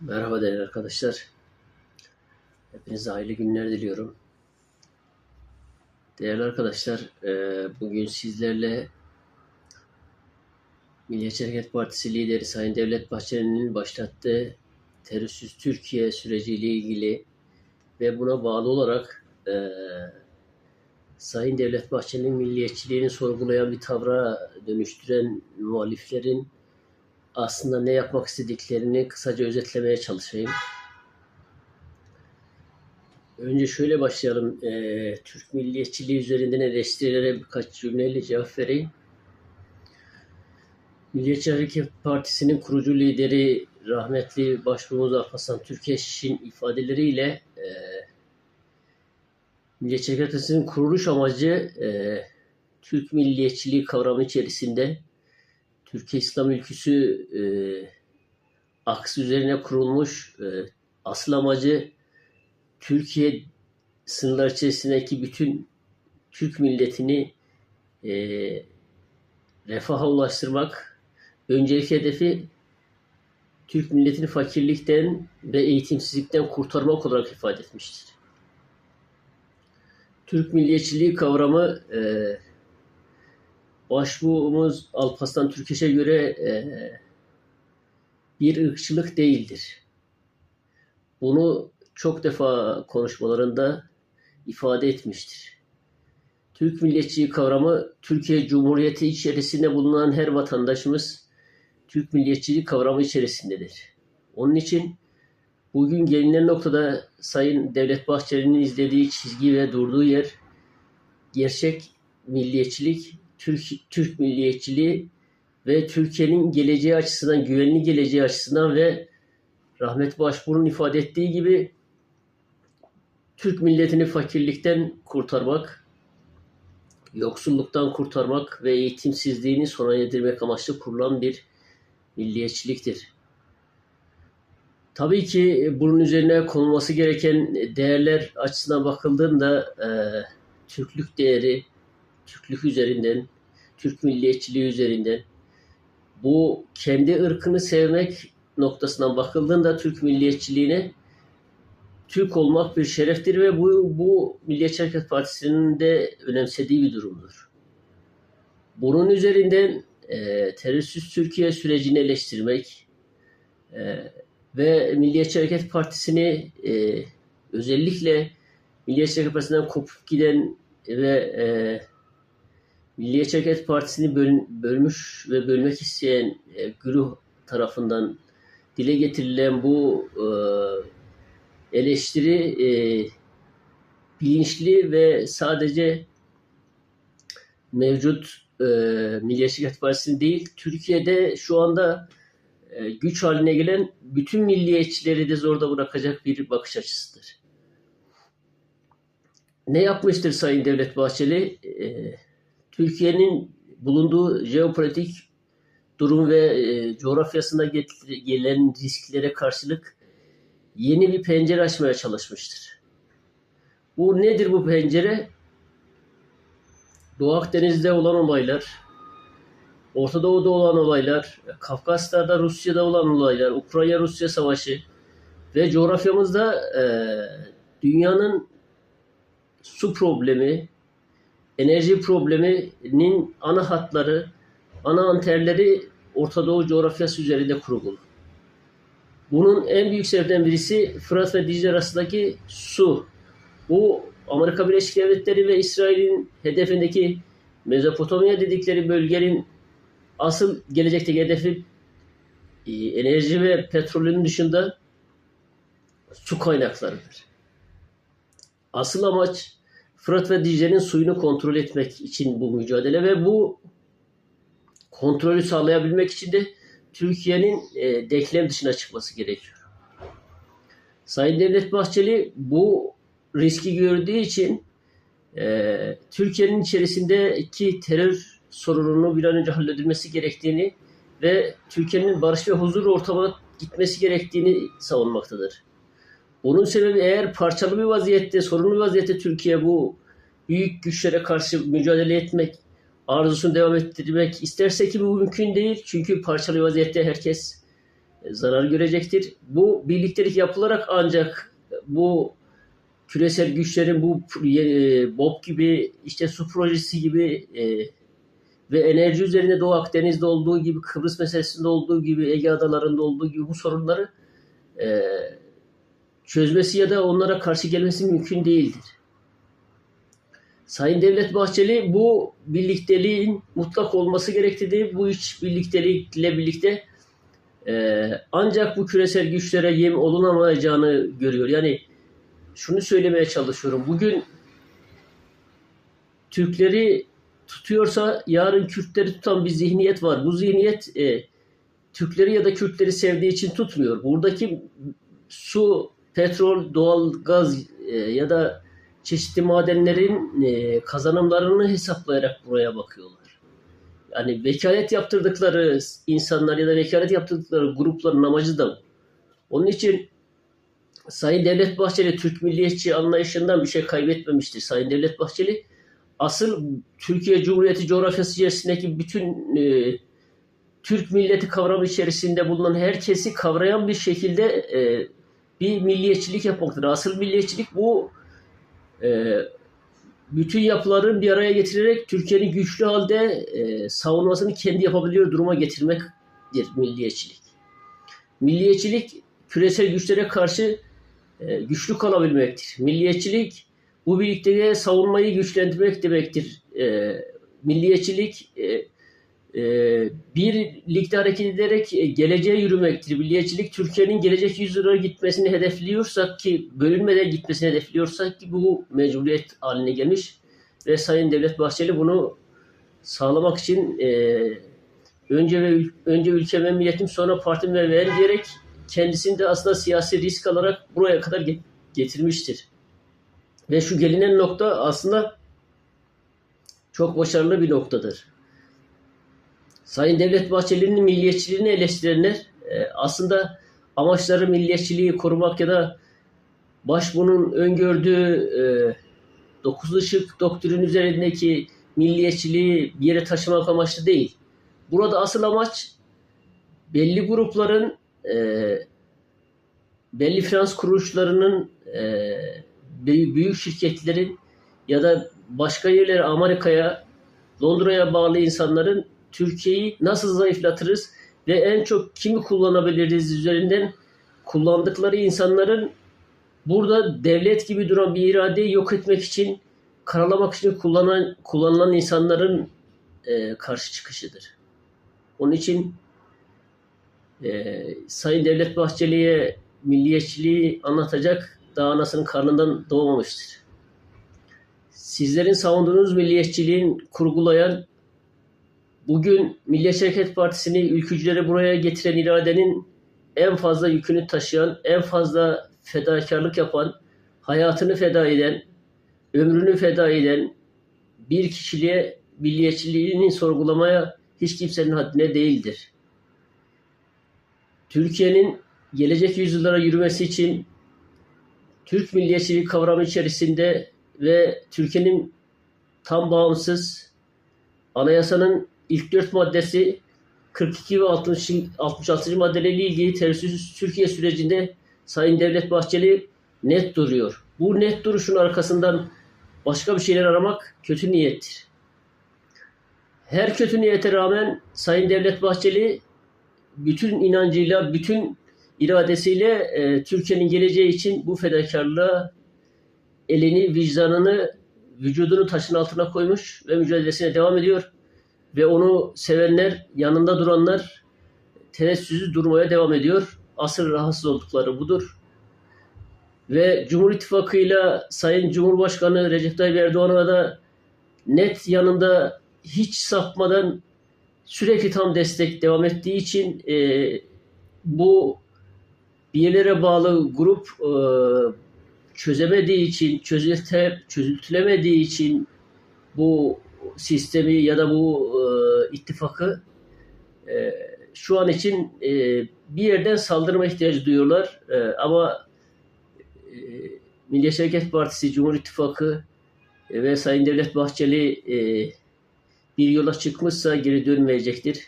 Merhaba değerli arkadaşlar. Hepinize hayırlı günler diliyorum. Değerli arkadaşlar, e, bugün sizlerle Milliyetçi Hareket Partisi lideri Sayın Devlet Bahçeli'nin başlattığı terörsüz Türkiye süreciyle ilgili ve buna bağlı olarak e, Sayın Devlet Bahçeli'nin milliyetçiliğini sorgulayan bir tavra dönüştüren muhaliflerin aslında ne yapmak istediklerini kısaca özetlemeye çalışayım. Önce şöyle başlayalım. Ee, Türk milliyetçiliği üzerinden eleştirilere birkaç cümleyle cevap vereyim. Milliyetçi Hareket Partisi'nin kurucu lideri rahmetli Başbuğumuz Alparslan Türkeş'in ifadeleriyle e, Milliyetçi Hareket Partisi'nin kuruluş amacı e, Türk milliyetçiliği kavramı içerisinde Türkiye İslam ülküsü e, aksı üzerine kurulmuş. E, asıl amacı Türkiye sınırlar içerisindeki bütün Türk milletini e, refaha ulaştırmak. Öncelik hedefi Türk milletini fakirlikten ve eğitimsizlikten kurtarmak olarak ifade etmiştir. Türk milliyetçiliği kavramı e, başbuğumuz Alparslan Türkeş'e göre e, bir ırkçılık değildir. Bunu çok defa konuşmalarında ifade etmiştir. Türk milliyetçiliği kavramı Türkiye Cumhuriyeti içerisinde bulunan her vatandaşımız Türk milliyetçiliği kavramı içerisindedir. Onun için bugün gelinen noktada Sayın Devlet Bahçeli'nin izlediği çizgi ve durduğu yer gerçek milliyetçilik Türk, Türk milliyetçiliği ve Türkiye'nin geleceği açısından, güvenli geleceği açısından ve Rahmet Başbuğ'un ifade ettiği gibi Türk milletini fakirlikten kurtarmak, yoksulluktan kurtarmak ve eğitimsizliğini sona erdirmek amaçlı kurulan bir milliyetçiliktir. Tabii ki bunun üzerine konulması gereken değerler açısından bakıldığında e, Türklük değeri, Türklük üzerinden, Türk milliyetçiliği üzerinden bu kendi ırkını sevmek noktasından bakıldığında Türk milliyetçiliğine Türk olmak bir şereftir ve bu, bu Milliyetçi Hareket Partisi'nin de önemsediği bir durumdur. Bunun üzerinden e, terörsüz Türkiye sürecini eleştirmek e, ve Milliyetçi Hareket Partisi'ni e, özellikle Milliyetçi Hareket Partisi'nden kopup giden ve e, Milliyetçi Hareket Partisi'ni böl, bölmüş ve bölmek isteyen e, güruh tarafından dile getirilen bu e, eleştiri e, bilinçli ve sadece mevcut e, Milliyetçi Hareket Partisi'nin değil, Türkiye'de şu anda e, güç haline gelen bütün milliyetçileri de zorda bırakacak bir bakış açısıdır. Ne yapmıştır Sayın Devlet Bahçeli? E, Türkiye'nin bulunduğu jeopolitik durum ve e, coğrafyasında gelen risklere karşılık yeni bir pencere açmaya çalışmıştır. Bu nedir bu pencere? Doğu Akdeniz'de olan olaylar, Orta Doğu'da olan olaylar, Kafkaslar'da Rusya'da olan olaylar, Ukrayna-Rusya savaşı ve coğrafyamızda e, dünyanın su problemi, enerji probleminin ana hatları, ana anterleri Orta Doğu coğrafyası üzerinde kurulu. Bunun en büyük sebeplerinden birisi Fırat ve Dicle arasındaki su. Bu Amerika Birleşik Devletleri ve İsrail'in hedefindeki Mezopotamya dedikleri bölgenin asıl gelecekteki hedefi e, enerji ve petrolün dışında su kaynaklarıdır. Asıl amaç Fırat ve Dicle'nin suyunu kontrol etmek için bu mücadele ve bu kontrolü sağlayabilmek için de Türkiye'nin e, denklem dışına çıkması gerekiyor. Sayın Devlet Bahçeli bu riski gördüğü için e, Türkiye'nin içerisindeki terör sorununu bir an önce halledilmesi gerektiğini ve Türkiye'nin barış ve huzur ortamına gitmesi gerektiğini savunmaktadır. Bunun sebebi eğer parçalı bir vaziyette, sorunlu bir vaziyette Türkiye bu büyük güçlere karşı mücadele etmek, arzusunu devam ettirmek isterse ki bu mümkün değil. Çünkü parçalı vaziyette herkes e, zarar görecektir. Bu birliktelik yapılarak ancak bu küresel güçlerin bu e, BOP gibi işte su projesi gibi e, ve enerji üzerinde Doğu Akdeniz'de olduğu gibi Kıbrıs meselesinde olduğu gibi Ege adalarında olduğu gibi bu sorunları e, çözmesi ya da onlara karşı gelmesi mümkün değildir. Sayın Devlet Bahçeli bu birlikteliğin mutlak olması gerektiğini, bu iç birliktelikle birlikte e, ancak bu küresel güçlere yem olunamayacağını görüyor. Yani şunu söylemeye çalışıyorum. Bugün Türkleri tutuyorsa yarın Kürtleri tutan bir zihniyet var. Bu zihniyet e, Türkleri ya da Kürtleri sevdiği için tutmuyor. Buradaki su, petrol, doğal gaz e, ya da çeşitli madenlerin e, kazanımlarını hesaplayarak buraya bakıyorlar. Yani vekalet yaptırdıkları insanlar ya da vekalet yaptırdıkları grupların amacı da bu. Onun için Sayın Devlet Bahçeli Türk milliyetçi anlayışından bir şey kaybetmemiştir. Sayın Devlet Bahçeli asıl Türkiye Cumhuriyeti coğrafyası içerisindeki bütün e, Türk milleti kavramı içerisinde bulunan herkesi kavrayan bir şekilde e, bir milliyetçilik yapmaktır. Asıl milliyetçilik bu e, bütün yapıların bir araya getirerek Türkiye'nin güçlü halde e, savunmasını kendi yapabiliyor duruma getirmektir milliyetçilik. Milliyetçilik küresel güçlere karşı e, güçlü kalabilmektir. Milliyetçilik bu birlikteliğe savunmayı güçlendirmek demektir. E, milliyetçilik e, e, birlikte hareket ederek e, geleceğe yürümektir. Milliyetçilik Türkiye'nin gelecek yüzyıla gitmesini hedefliyorsak ki bölünmeden gitmesini hedefliyorsak ki bu mecburiyet haline gelmiş ve Sayın Devlet Bahçeli bunu sağlamak için e, önce ve önce ülkeme milletim sonra partim ve ver diyerek kendisini de aslında siyasi risk alarak buraya kadar getirmiştir. Ve şu gelinen nokta aslında çok başarılı bir noktadır. Sayın Devlet Bahçeli'nin milliyetçiliğini eleştirenler e, aslında amaçları milliyetçiliği korumak ya da başbuğunun öngördüğü e, dokuz ışık doktrin üzerindeki milliyetçiliği bir yere taşımak amaçlı değil. Burada asıl amaç belli grupların e, belli finans kuruluşlarının e, büyük şirketlerin ya da başka yerlere Amerika'ya Londra'ya bağlı insanların Türkiye'yi nasıl zayıflatırız ve en çok kimi kullanabiliriz üzerinden kullandıkları insanların burada devlet gibi duran bir iradeyi yok etmek için karalamak için kullanan kullanılan insanların e, karşı çıkışıdır. Onun için e, Sayın Devlet Bahçeli'ye milliyetçiliği anlatacak daha anasının karnından doğmamıştır. Sizlerin savunduğunuz milliyetçiliğin kurgulayan Bugün Milliyetçi Hareket Partisi'ni ülkücüleri buraya getiren iradenin en fazla yükünü taşıyan, en fazla fedakarlık yapan, hayatını feda eden, ömrünü feda eden bir kişiliğe milliyetçiliğini sorgulamaya hiç kimsenin haddine değildir. Türkiye'nin gelecek yüzyıllara yürümesi için Türk milliyetçiliği kavramı içerisinde ve Türkiye'nin tam bağımsız anayasanın ilk dört maddesi 42 ve 60, 66. maddelerle ilgili terörsüz Türkiye sürecinde Sayın Devlet Bahçeli net duruyor. Bu net duruşun arkasından başka bir şeyler aramak kötü niyettir. Her kötü niyete rağmen Sayın Devlet Bahçeli bütün inancıyla, bütün iradesiyle e, Türkiye'nin geleceği için bu fedakarlığa elini, vicdanını, vücudunu taşın altına koymuş ve mücadelesine devam ediyor ve onu sevenler, yanında duranlar tenezzüzü durmaya devam ediyor. Asıl rahatsız oldukları budur. Ve Cumhur İttifakı'yla Sayın Cumhurbaşkanı Recep Tayyip Erdoğan'a da net yanında hiç sapmadan sürekli tam destek devam ettiği için e, bu bir yerlere bağlı grup e, çözemediği için, çözülte, çözültülemediği için bu sistemi ya da bu e, ittifakı e, şu an için e, bir yerden saldırma ihtiyacı duyuyorlar. E, ama e, Milliyetçi Hareket Partisi, Cumhur İttifakı e, ve Sayın Devlet Bahçeli e, bir yola çıkmışsa geri dönmeyecektir.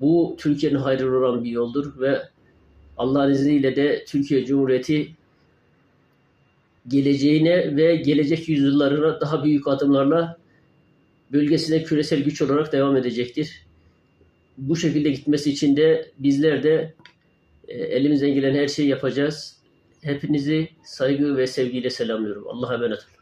Bu Türkiye'nin hayrına olan bir yoldur ve Allah'ın izniyle de Türkiye Cumhuriyeti geleceğine ve gelecek yüzyıllarına daha büyük adımlarla bölgesine küresel güç olarak devam edecektir. Bu şekilde gitmesi için de bizler de e, elimizden gelen her şeyi yapacağız. Hepinizi saygı ve sevgiyle selamlıyorum. Allah'a emanet olun.